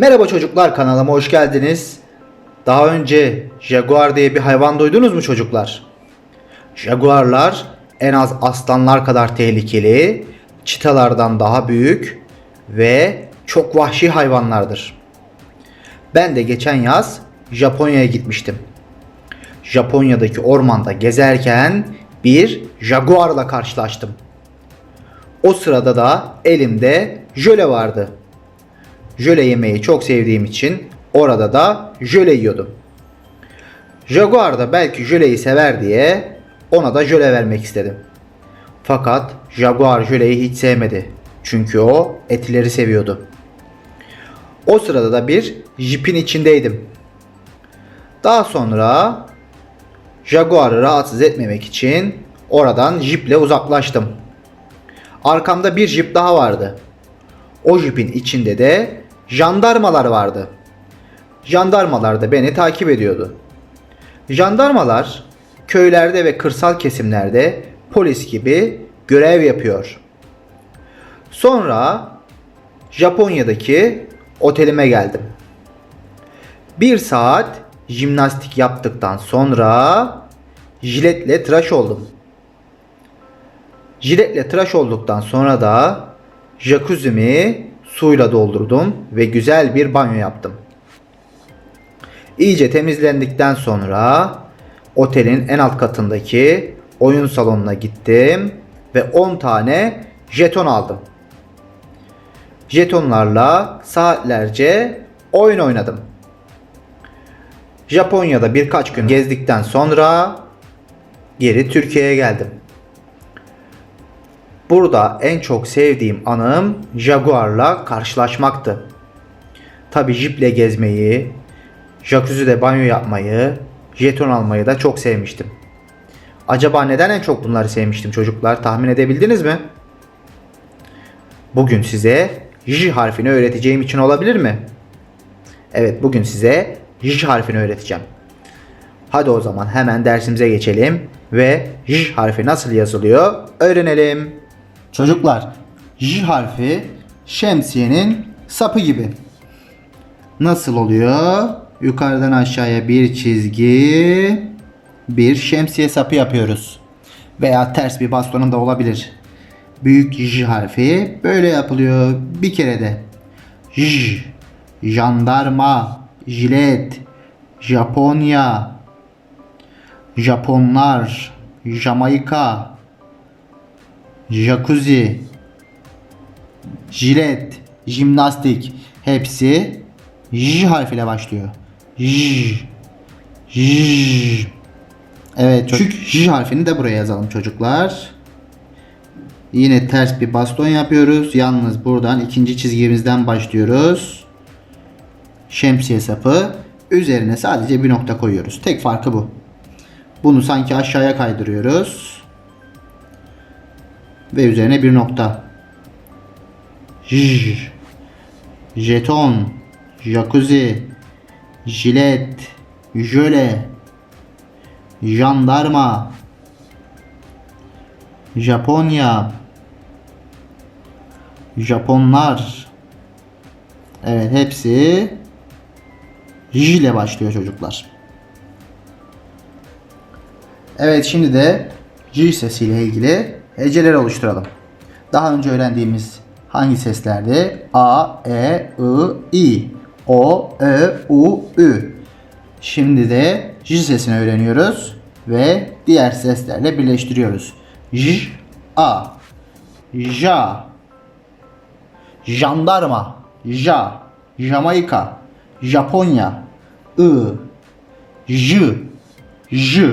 Merhaba çocuklar kanalıma hoş geldiniz. Daha önce jaguar diye bir hayvan duydunuz mu çocuklar? Jaguarlar en az aslanlar kadar tehlikeli, çitalardan daha büyük ve çok vahşi hayvanlardır. Ben de geçen yaz Japonya'ya gitmiştim. Japonya'daki ormanda gezerken bir jaguarla karşılaştım. O sırada da elimde jöle vardı. Jöle yemeyi çok sevdiğim için orada da jöle yiyordum. Jaguar da belki jöleyi sever diye ona da jöle vermek istedim. Fakat Jaguar jöleyi hiç sevmedi. Çünkü o etleri seviyordu. O sırada da bir jipin içindeydim. Daha sonra Jaguar'ı rahatsız etmemek için oradan jiple uzaklaştım. Arkamda bir jip daha vardı. O jipin içinde de jandarmalar vardı. Jandarmalar da beni takip ediyordu. Jandarmalar köylerde ve kırsal kesimlerde polis gibi görev yapıyor. Sonra Japonya'daki otelime geldim. Bir saat jimnastik yaptıktan sonra jiletle tıraş oldum. Jiletle tıraş olduktan sonra da jacuzzi'mi suyla doldurdum ve güzel bir banyo yaptım. İyice temizlendikten sonra otelin en alt katındaki oyun salonuna gittim ve 10 tane jeton aldım. Jetonlarla saatlerce oyun oynadım. Japonya'da birkaç gün gezdikten sonra geri Türkiye'ye geldim. Burada en çok sevdiğim anım Jaguar'la karşılaşmaktı. Tabi jiple gezmeyi, jacuzzi'de banyo yapmayı, jeton almayı da çok sevmiştim. Acaba neden en çok bunları sevmiştim çocuklar? Tahmin edebildiniz mi? Bugün size J harfini öğreteceğim için olabilir mi? Evet bugün size J harfini öğreteceğim. Hadi o zaman hemen dersimize geçelim ve J harfi nasıl yazılıyor öğrenelim. Çocuklar J harfi şemsiyenin sapı gibi. Nasıl oluyor? Yukarıdan aşağıya bir çizgi, bir şemsiye sapı yapıyoruz. Veya ters bir bastonun da olabilir. Büyük J harfi böyle yapılıyor bir kere de. J, jandarma, jilet, Japonya, Japonlar, Jamaika, jacuzzi, jilet, jimnastik hepsi J harfiyle başlıyor. J. J. Evet, küçük J harfini de buraya yazalım çocuklar. Yine ters bir baston yapıyoruz. Yalnız buradan ikinci çizgimizden başlıyoruz. Şemsiye sapı. Üzerine sadece bir nokta koyuyoruz. Tek farkı bu. Bunu sanki aşağıya kaydırıyoruz. Ve üzerine bir nokta. J. Jeton. Jacuzzi. Jilet. Jöle. Jandarma. Japonya. Japonlar. Evet hepsi J ile başlıyor çocuklar. Evet şimdi de J sesiyle ilgili heceler oluşturalım. Daha önce öğrendiğimiz hangi seslerdi? A, E, I, I, O, Ö, U, Ü. Şimdi de J sesini öğreniyoruz ve diğer seslerle birleştiriyoruz. J, A, Ja, Jandarma, Ja, Jamaika, Japonya, I, J, J,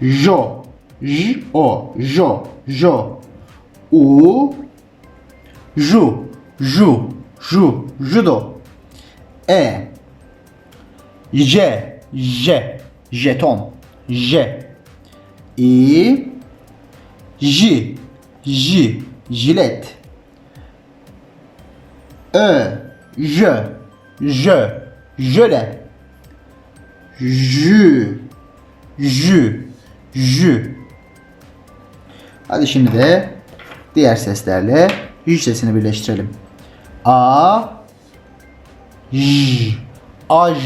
Jo, J, O, Jo, Jo, U, Ju, Ju, Ju, Judo, E, J, J, jeton, J, I, J, J, jilet, Ö, J, J, jöle, J, J, J. Hadi şimdi de diğer seslerle J sesini birleştirelim. A J Aj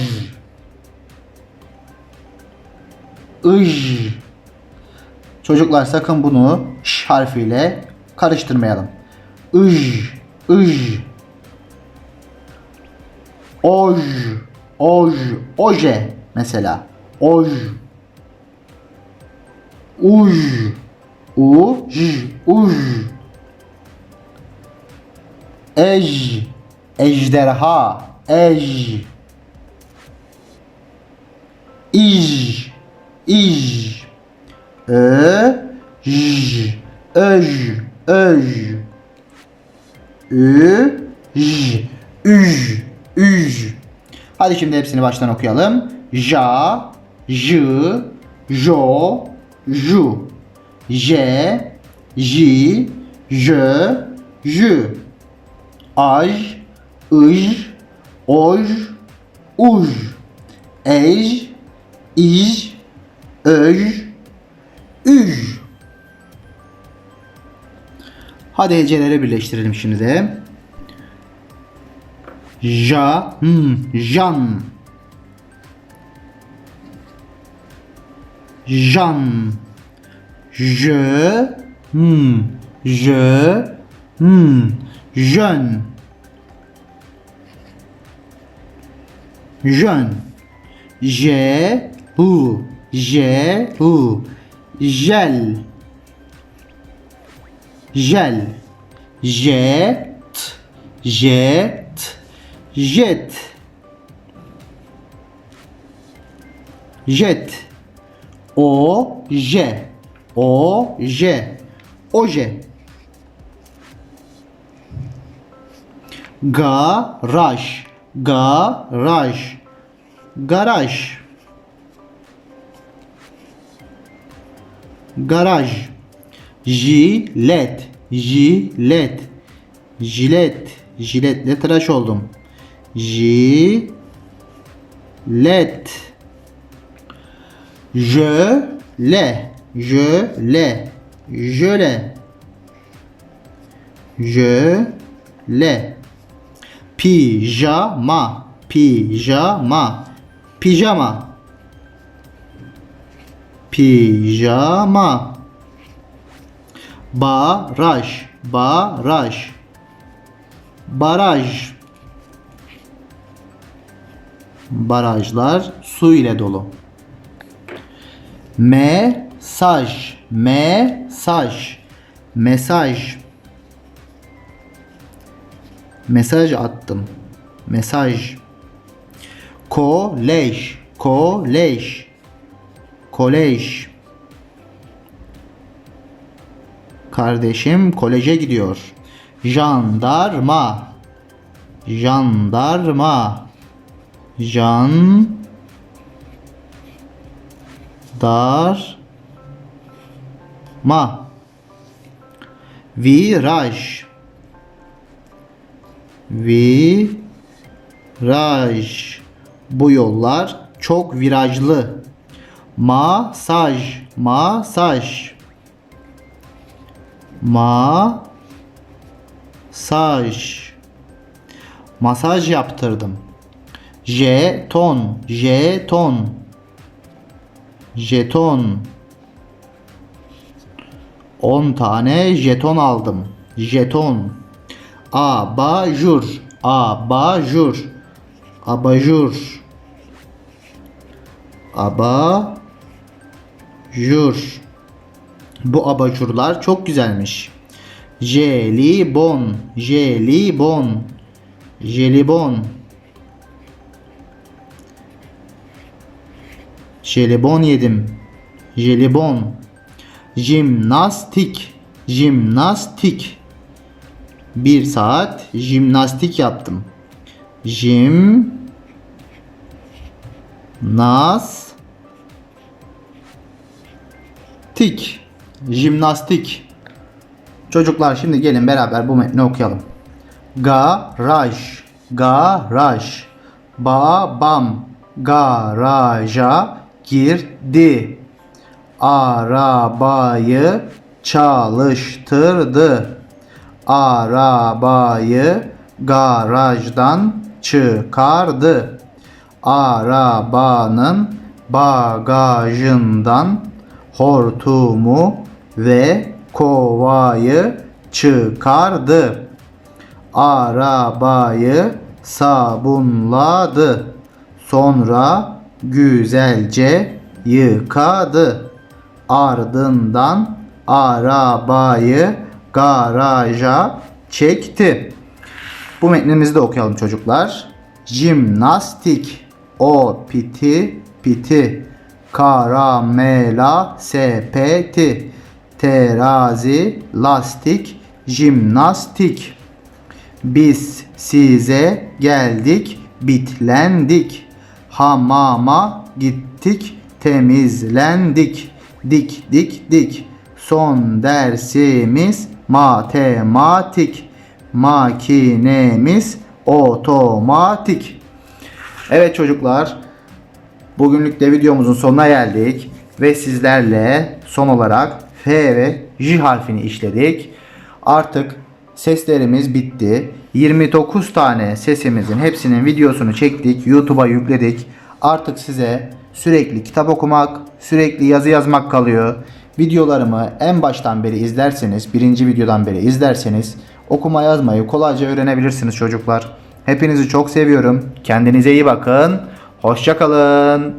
Ij Çocuklar sakın bunu ş harfiyle karıştırmayalım. Ij Ij Oj Oj Oje mesela. Oj Uj Uj Uj Ej Ejderha Ej. İj İj. Ö J Öj Öj Ü J Üj Üj Hadi şimdi hepsini baştan okuyalım. Ja J Jo Ju J J J J Aj Ij Oj Uj Ej İj Öj Üj Hadi heceleri birleştirelim şimdi de. Ja, hmm, jan. Jan. Je, hmm, je, hmm, jeune. Jeune. J, u, J, u. Gel. Gel. Jet. Jet. Jet. Jet. O, J. O, J. Oje. Garaj. Garaj. Garaj. Garaj. Jilet. Jilet. Jilet. Jiletle tıraş oldum. Jilet. Jöle. Jöle. Jöle. Jöle. Pijama. Pijama. Pijama. Pijama. Baraj. Baraj. Baraj. Barajlar su ile dolu. Mesaj. Mesaj. Mesaj. Mesaj attım. Mesaj. Kolej. Kolej. Kolej. Kardeşim koleje gidiyor. Jandarma. Jandarma. Jan dar ma. Viraj viraj bu yollar çok virajlı. Masaj masaj. Masaj. Masaj yaptırdım. Jeton jeton. Jeton 10 tane jeton aldım. Jeton. Abajur. Abajur. Abajur. Abajur. Bu abajurlar çok güzelmiş. Jelibon. Jelibon. Jelibon. Jelibon yedim. Jelibon. Jimnastik. Jimnastik. Bir saat jimnastik yaptım. Jim nas tik jimnastik Çocuklar şimdi gelin beraber bu metni okuyalım. Garaj, garaj. Babam garaja girdi. Arabayı çalıştırdı. Arabayı garajdan çıkardı. Arabanın bagajından hortumu ve kovayı çıkardı. Arabayı sabunladı. Sonra güzelce yıkadı. Ardından arabayı garaja çekti. Bu metnimizi de okuyalım çocuklar. Jimnastik o piti piti karamela sepeti terazi lastik jimnastik biz size geldik bitlendik hamama gittik temizlendik dik dik dik son dersimiz matematik makinemiz otomatik Evet çocuklar bugünlük de videomuzun sonuna geldik ve sizlerle son olarak F ve J harfini işledik. Artık seslerimiz bitti. 29 tane sesimizin hepsinin videosunu çektik. YouTube'a yükledik. Artık size sürekli kitap okumak, sürekli yazı yazmak kalıyor. Videolarımı en baştan beri izlerseniz, birinci videodan beri izlerseniz okuma yazmayı kolayca öğrenebilirsiniz çocuklar. Hepinizi çok seviyorum. Kendinize iyi bakın. Hoşçakalın.